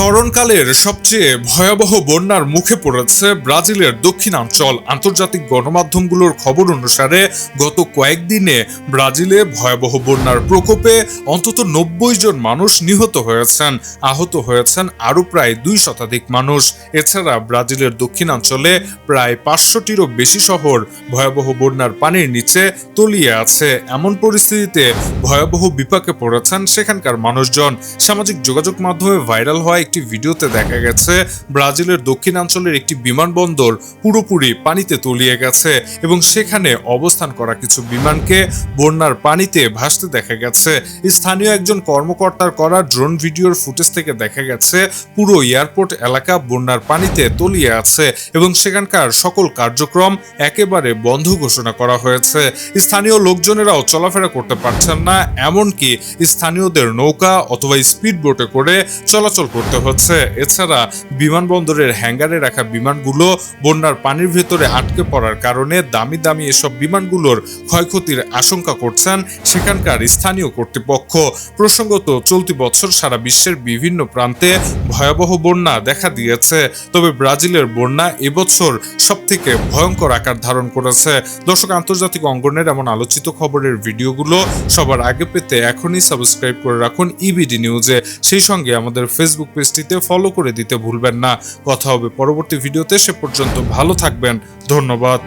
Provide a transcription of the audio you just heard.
স্মরণকালের সবচেয়ে ভয়াবহ বন্যার মুখে পড়েছে ব্রাজিলের দক্ষিণাঞ্চল। আন্তর্জাতিক গণমাধ্যমগুলোর খবর অনুসারে গত কয়েকদিনে ব্রাজিলে ভয়াবহ বন্যার প্রকোপে অন্তত নব্বই জন মানুষ নিহত হয়েছেন, আহত হয়েছেন আরও প্রায় দুই শতাধিক মানুষ। এছাড়া ব্রাজিলের দক্ষিণাঞ্চলে প্রায় পাঁচশোটিরও বেশি শহর ভয়াবহ বন্যার পানির নিচে তলিয়ে আছে। এমন পরিস্থিতিতে ভয়াবহ বিপাকে পড়েছেন সেখানকার মানুষজন। সামাজিক যোগাযোগ মাধ্যমে ভাইরাল হওয়া একটি ভিডিওতে দেখা গেছে, ব্রাজিলের দক্ষিণাঞ্চলের একটি বিমানবন্দর পুরোপুরি পানিতে তলিয়ে গেছে এবং সেখানে অবস্থান করা কিছু বিমানকে বন্যার পানিতে ভাসতে দেখা গেছে। স্থানীয় একজন কর্মকর্তার করা ড্রোন ভিডিওর ফুটেজ থেকে দেখা গেছে, পুরো এয়ারপোর্ট এলাকা বন্যার পানিতে তলিয়ে আছে এবং সেখানকার সকল কার্যক্রম একেবারে বন্ধ ঘোষণা করা হয়েছে। স্থানীয় লোকজনেরাও চলাফেরা করতে পারছেন না, এমনকি স্থানীয়দের নৌকা অথবা স্পিড বোটে করে চলাচল করতে হচ্ছে। এছাড়া বিমানবন্দরের হ্যাঙ্গারে রাখা বিমানগুলো বন্যার পানির ভেতরে আটকে পড়ার কারণে দামি দামি এসব বিমানগুলোর ক্ষয়ক্ষতির আশঙ্কা করছেন সেখানকার স্থানীয় কর্তৃপক্ষ। প্রসঙ্গত, চলতি বছর সারা বিশ্বের বিভিন্ন প্রান্তে ভয়াবহ বন্যা দেখা দিয়েছে। তবে ব্রাজিলের বন্যা এবছর সব থেকে ভয়ঙ্কর আকার ধারণ করেছে। দর্শক, আন্তর্জাতিক অঙ্গনের এমন আলোচিত খবরের ভিডিওগুলো সবার আগে পেতে এখনই সাবস্ক্রাইব করে রাখুন ইবিডি নিউজে। সেই সঙ্গে আমাদের ফেসবুক পেজটিতে ফলো করে দিতে ভুলবেন না। কথা হবে পরবর্তী ভিডিওতে সে পর্যন্ত ভালো থাকবেন। ধন্যবাদ।